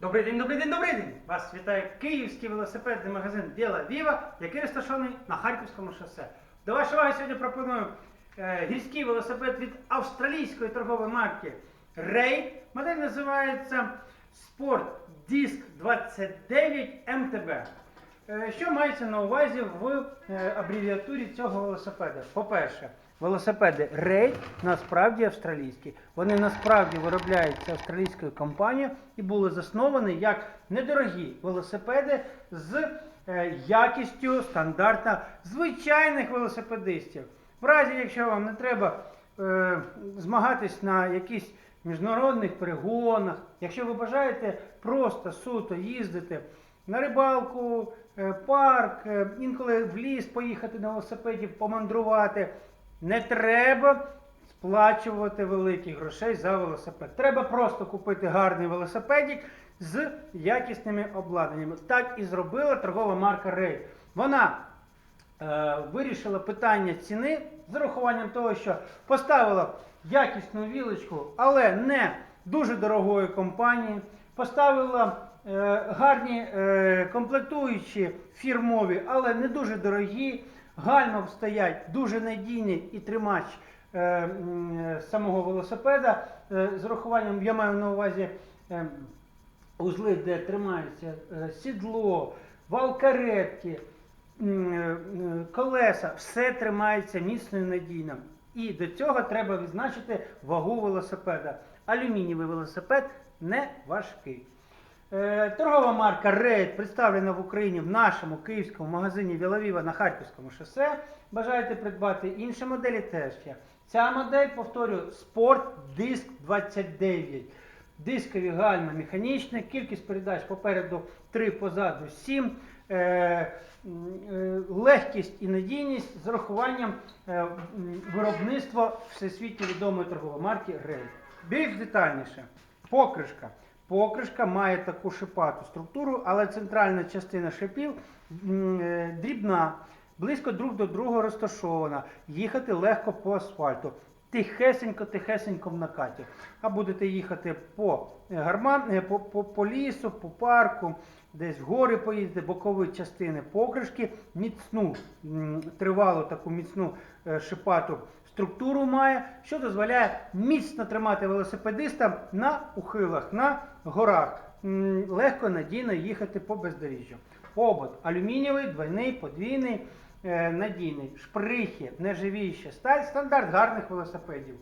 Добрий день, добрий день, добрий день! Вас вітає київський велосипедний магазин Біла Віва, який розташований на Харківському шосе. До вашої уваги сьогодні пропоную е, гірський велосипед від австралійської торгової марки Raid. Модель називається Sport Disc 29 MTB. Що мається на увазі в е, абревіатурі цього велосипеда? По-перше, велосипеди Raid насправді австралійські. Вони насправді виробляються австралійською компанією і були засновані як недорогі велосипеди з е, якістю стандарта звичайних велосипедистів. В разі, якщо вам не треба е, змагатись на якісь міжнародних перегонах, якщо ви бажаєте просто суто їздити на рибалку, е, парк, е, інколи в ліс поїхати на велосипеді, помандрувати, не треба сплачувати великих грошей за велосипед. Треба просто купити гарний велосипедик з якісними обладнаннями. Так і зробила торгова марка Raid. Вона е, вирішила питання ціни з урахуванням того, що поставила якісну вілочку, але не дуже дорогої компанії, поставила е, гарні е, комплектуючі фірмові, але не дуже дорогі. Гальма стоять дуже надійні і тримач е, е, самого велосипеда. Е, з урахуванням я маю на увазі. е, узли, де тримається е, сідло, вал каретки, е, е, колеса, все тримається міцно і надійно. І до цього треба відзначити вагу велосипеда. Алюмінієвий велосипед не важкий. Е, Торгова марка Raid представлена в Україні в нашому київському магазині Вілавіва на Харківському шосе. Бажаєте придбати інші моделі теж є. Ця модель, повторюю, Sport Disc 29. Дискові гальма механічні, кількість передач попереду 3, позаду 7. Е, е, легкість і надійність з урахуванням виробництва всесвітньо відомої торгової марки Raid. Більш детальніше. Покришка. Покришка має таку шипату структуру, але центральна частина шипів е, дрібна, близько друг до друга розташована. Їхати легко по асфальту. Тихесенько, тихесенько в накаті. А будете їхати по, е, гарман, е, по, по, по лісу, по парку, десь в гори поїздити, бокові частини покришки, міцну, тривалу таку міцну шипату структуру має, що дозволяє міцно тримати велосипедиста на ухилах, на горах. Легко, надійно їхати по бездоріжжю. Обод алюмінієвий, двойний, подвійний, е, надійний. Шприхи, нержавіюча сталь, стандарт гарних велосипедів.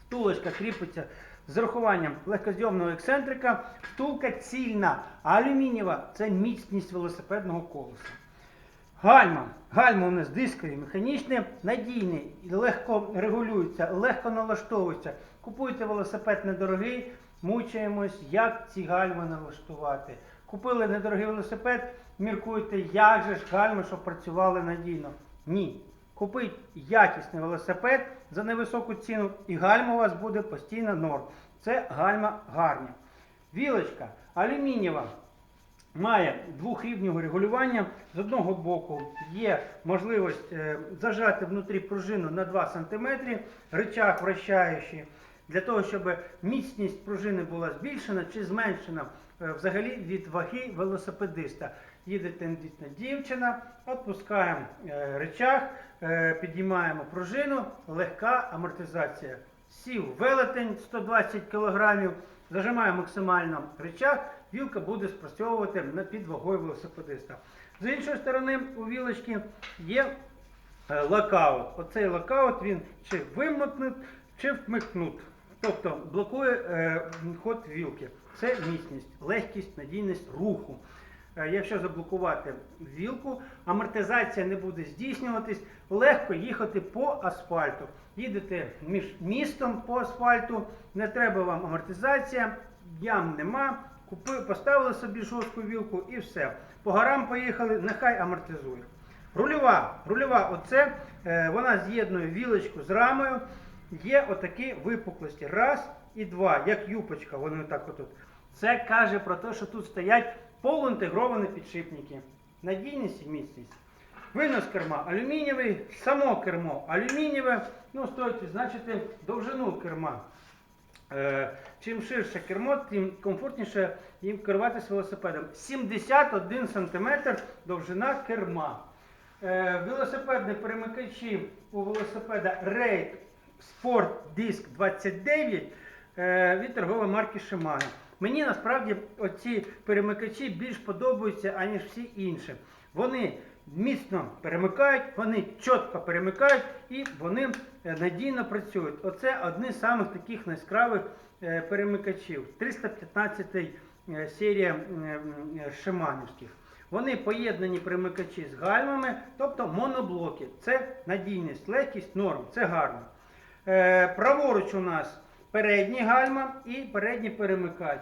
Втулочка кріпиться з урахуванням легкозйомного ексцентрика. Втулка цільна, алюмінієва це міцність велосипедного колеса. Гальма. Гальма у нас дискові, механічні, надійні, легко регулюються, легко налаштовуються. Купуйте велосипед недорогий, мучаємось, як ці гальми налаштувати. Купили недорогий велосипед, міркуйте, як же ж гальми, щоб працювали надійно. Ні. Купіть якісний велосипед за невисоку ціну, і гальма у вас буде постійно норм. Це гальма гарні. Вілочка алюмінієва має двохрівневе регулювання. З одного боку є можливість е, зажати внутрі пружину на 2 см, рычаг вращаючий, для того, щоб міцність пружини була збільшена чи зменшена е, взагалі від ваги велосипедиста. Їде тендітна дівчина, відпускаємо е, рычаг, е, підіймаємо пружину, легка амортизація. Сів велетень 120 кг, зажимаємо максимально рычаг, вілка буде спрацьовувати під вагою велосипедиста. З іншої сторони, у вілочки є е, локаут. Оцей локаут він чи вимкнут, чи вмикнут. Тобто блокує е, ход вілки. Це міцність, легкість, надійність руху. Е, Якщо заблокувати вілку, амортизація не буде здійснюватись, легко їхати по асфальту. Їдете між містом по асфальту, не треба вам амортизація, ям нема. Купи, поставили собі жорстку вілку і все. По горам поїхали, нехай амортизує. Рульова, рульова, оце е, вона з'єднує вілочку з рамою. Є отакі випуклості. Раз і два, як юпочка, вони отак отут. Це каже про те, що тут стоять полуінтегровані підшипники. Надійність і міцність. Винос керма алюмінієвий, само кермо алюмінієве. Ну, стоїть відзначити довжину керма. Е, Чим ширше кермо, тим комфортніше їм керуватися велосипедом. 71 см довжина керма. Е, Велосипедні перемикачі у велосипеда Raid Sport Disc 29 е, від торгової марки Shimano. Мені насправді оці перемикачі більш подобаються, аніж всі інші. Вони міцно перемикають, вони чітко перемикають і вони е, надійно працюють. Оце одні з самих таких яскравих е, перемикачів. 315 е, серія шиманівських. Вони поєднані перемикачі з гальмами, тобто моноблоки. Це надійність, легкість, норм, це гарно. Праворуч у нас передній гальма і передній перемикач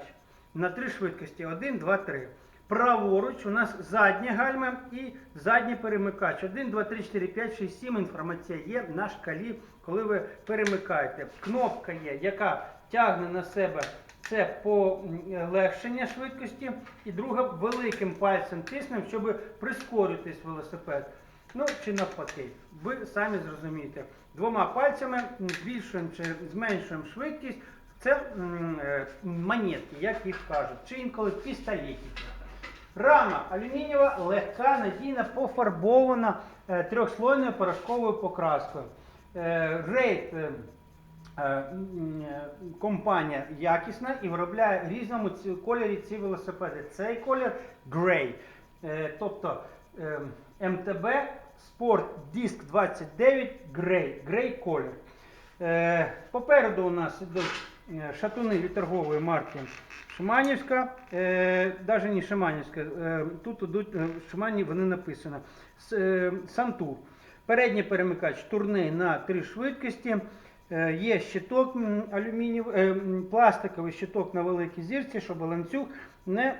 на три швидкості: 1, 2, 3. Праворуч у нас задня гальма і задній перемикач. 1, 2, 3, 4, 5, 6, 7. Інформація є на шкалі, коли ви перемикаєте. Кнопка є, яка тягне на себе це полегшення швидкості. І друга великим пальцем тиснемо, щоб прискоритись велосипед. Ну чи навпаки, ви самі зрозумієте. Двома пальцями збільшуємо чи зменшуємо швидкість. Це е, монетки, як їх кажуть, чи інколи пістолетики. Рама алюмінієва, легка, надійна, пофарбована е, трьохслойною порошковою покраскою. Е, Рейд компанія якісна і виробляє в різному кольорі ці велосипеди. Цей колір грей. Тобто е, МТБ Sport Disc 29 грей. Грей колір. Е, Попереду у нас ідуть е, шатуни від торгової марки Шиманівська, е, навіть не Шиманівська, е, тут ідуть е, Шимані вони написано. Е, Сантур. Передній перемикач турний на три швидкості. Е, Є щиток е, м, пластиковий щиток на великій зірці, щоб ланцюг не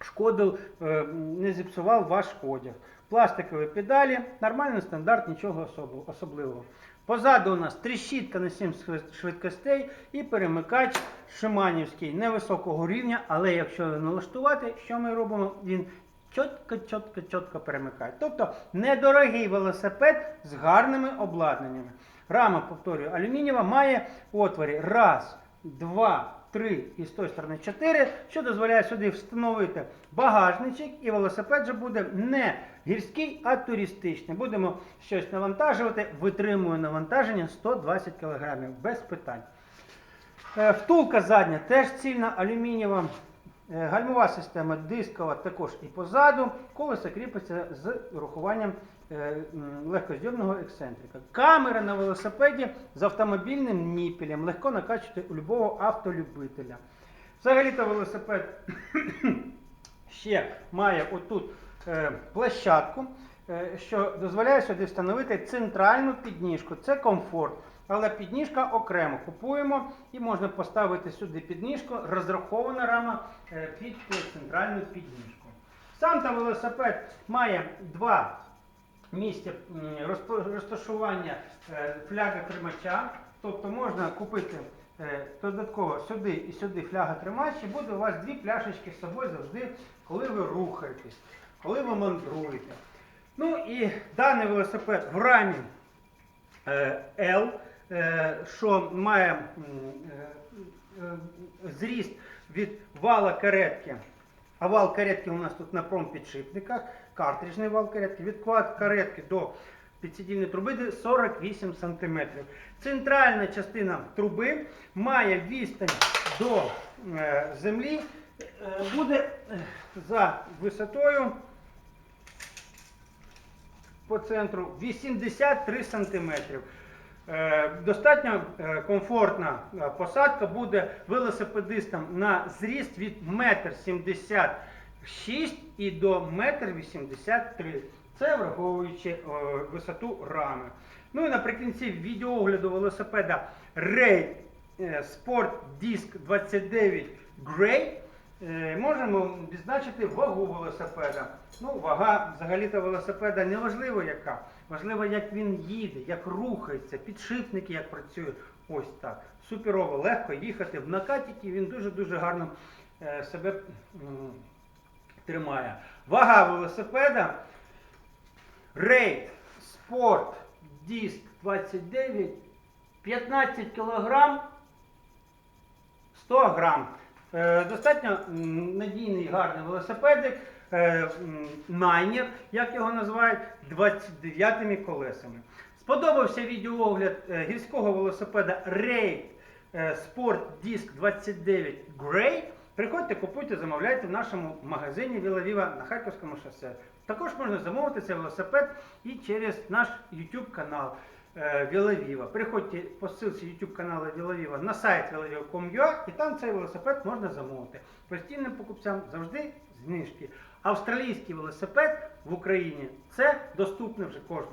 шкодив, е, не зіпсував ваш одяг. Пластикові педалі, нормальний стандарт, нічого особливого. Позаду у нас тріщітка на 7 швидкостей і перемикач шиманівський невисокого рівня, але якщо налаштувати, що ми робимо? Він чітко, чітко, чітко перемикає. Тобто недорогий велосипед з гарними обладнаннями. Рама, повторюю, алюмінієва має отворі раз, два, три і з тої сторони чотири, що дозволяє сюди встановити багажничок, і велосипед же буде не гірський, а туристичний. Будемо щось навантажувати, витримує навантаження 120 кг без питань. Е, Втулка задня теж цільна, алюмінієва. Е, Гальмова система дискова також і позаду. Колесо кріпиться з урахуванням е, м, легкозйомного ексцентрика. Камера на велосипеді з автомобільним ніпелем. Легко накачувати у любого автолюбителя. Взагалі-то велосипед ще має отут е, площадку, е, що дозволяє сюди встановити центральну підніжку. Це комфорт. Але підніжка окремо купуємо і можна поставити сюди підніжку, розрахована рама під центральну підніжку. Сам та велосипед має два місця розташування е, фляга тримача. Тобто можна купити е, додатково сюди і сюди фляга тримач, і буде у вас дві пляшечки з собою завжди, коли ви рухаєтесь, коли ви мандруєте. Ну і даний велосипед в рамі е, L, що має зріст від вала каретки. А вал каретки у нас тут на промпідшипниках, картриджний вал каретки, від квад каретки до підсидільної труби 48 см. Центральна частина труби має відстань до е, землі, е, буде е, за висотою по центру 83 см. Достатньо комфортна посадка буде велосипедистам на зріст від 1,76 м і до 1,83 м. Це враховуючи е, висоту рами. Ну і наприкінці відеоогляду велосипеда Ray е, Sport Disc 29 Grey Е, Можемо відзначити вагу велосипеда. Ну, вага взагалі-то велосипеда не важливо яка. Важливо, як він їде, як рухається, підшипники як працюють. Ось так. Суперово, легко їхати в накатіки, він дуже-дуже гарно себе тримає. Вага велосипеда Raid Sport Disc 29 15 кг 100 грам. Е, Достатньо надійний гарний велосипедик, е, м, Найнер, як його називають, 29 колесами. Сподобався відеоогляд е, гірського велосипеда Raid Sport Disc 29 Grey. Приходьте, купуйте, замовляйте в нашому магазині Вілавіва на Харківському шосе. Також можна замовити цей велосипед і через наш YouTube канал е, Вілавіва. Приходьте по ссылці YouTube каналу Вілавіва на сайт vilaviva.com.ua і там цей велосипед можна замовити. Постійним покупцям завжди знижки. Австралійський велосипед в Україні це доступне вже кожному.